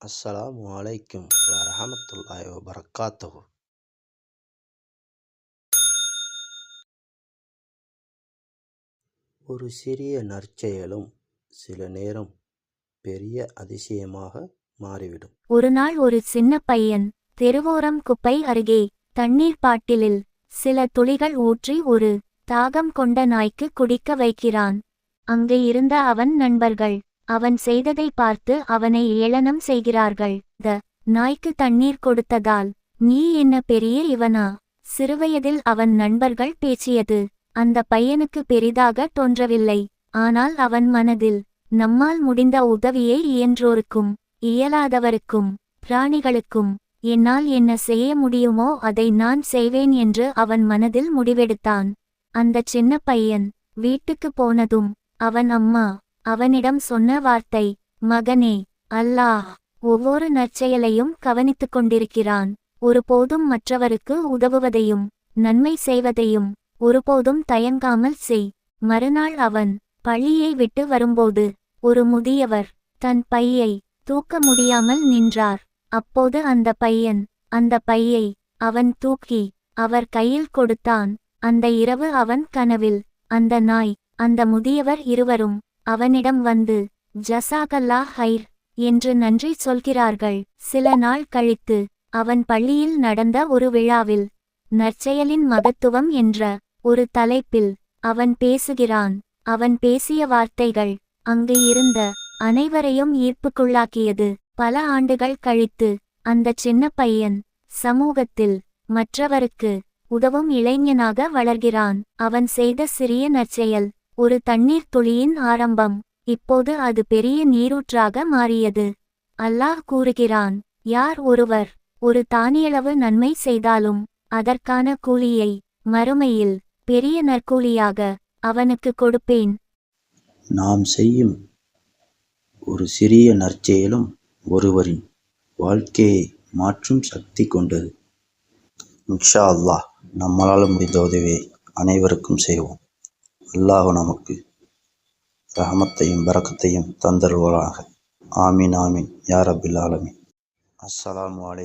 அஸ்ஸலாமு அலைக்கும் வரஹமத்துல்லாஹி வபரகாத்துஹு ஒரு சிறிய நற்செயலும் சில நேரம் பெரிய அதிசயமாக மாறிவிடும். ஒரு நாள் ஒரு சின்ன பையன் தெருவோரம் குப்பை அருகே தண்ணீர் பாட்டிலில் சில துளிகள் ஊற்றி ஒரு தாகம் கொண்ட நாய்க்கு குடிக்க வைக்கிறான். அங்கு இருந்த அவன் நண்பர்கள் அவன் செய்ததை பார்த்து அவனை ஏளனம் செய்கிறார்கள். த நாய்க்கு தண்ணீர் கொடுத்ததால் நீ என்ன பெரிய இவனா சிறுவயதில் அவன் நண்பர்கள் பேசியது. அந்த பையனுக்கு பெரிதாக தோன்றவில்லை. ஆனால் அவன் மனதில் நம்மால் முடிந்த உதவியை இயன்றோருக்கும் இயலாதவருக்கும் பிராணிகளுக்கும் என்னால் என்ன செய்ய முடியுமோ அதை நான் செய்வேன் என்று அவன் மனதில் முடிவெடுத்தான். அந்தச் சின்ன பையன் வீட்டுக்கு போனதும் அவன் அம்மா அவனிடம் சொன்ன வார்த்தை மகனே அல்லாஹ் ஒவ்வொரு நற்செயலையும் கவனித்துக் கொண்டிருக்கிறான். ஒருபோதும் மற்றவருக்கு உதவுவதையும் நன்மை செய்வதையும் ஒருபோதும் தயங்காமல் செய். மறுநாள் அவன் பள்ளியை விட்டு வரும்போது ஒரு முதியவர் தன் பையை தூக்க முடியாமல் நின்றார். அப்போது அந்த பையன் அந்த பையை அவன் தூக்கி அவர் கையில் கொடுத்தான். அந்த இரவு அவன் கனவில் அந்த நாய் அந்த முதியவர் இருவரும் அவனிடம் வந்து ஜசாகல்லா ஹைர் என்று நன்றி சொல்கிறார்கள். சில நாள் கழித்து அவன் பள்ளியில் நடந்த ஒரு விழாவில் நற்செயலின் மகத்துவம் என்ற ஒரு தலைப்பில் அவன் பேசுகிறான். அவன் பேசிய வார்த்தைகள் அங்கு இருந்த அனைவரையும் ஈர்ப்புக்குள்ளாக்கியது. பல ஆண்டுகள் கழித்து அந்த சின்ன பையன் சமூகத்தில் மற்றவருக்கு உதவும் இளைஞனாக வளர்கிறான். அவன் செய்த சிறிய நற்செயல் ஒரு தண்ணீர் துளியின் ஆரம்பம். இப்போது அது பெரிய நீரூற்றாக மாறியது. அல்லாஹ் கூறுகிறான் யார் ஒருவர் ஒரு தானியளவு நன்மை செய்தாலும் அதற்கான கூலியை மறுமையில் பெரிய நற்கூலியாக அவனுக்கு கொடுப்பேன். நாம் செய்யும் ஒரு சிறிய நற்செயலும் ஒருவரின் வாழ்க்கையை மாற்றும் சக்தி கொண்டது. இன்ஷா அல்லாஹ் நம்மளால் முடிந்த உதவியை அனைவருக்கும் செய்வோம். அல்லாஹ் நமக்கு ரஹமத்தையும் பறக்கத்தையும் தந்தருவாராக ஆமீன் ஆமீன். யா ரபில் ஆலமீன். அஸ்ஸலாமு வலை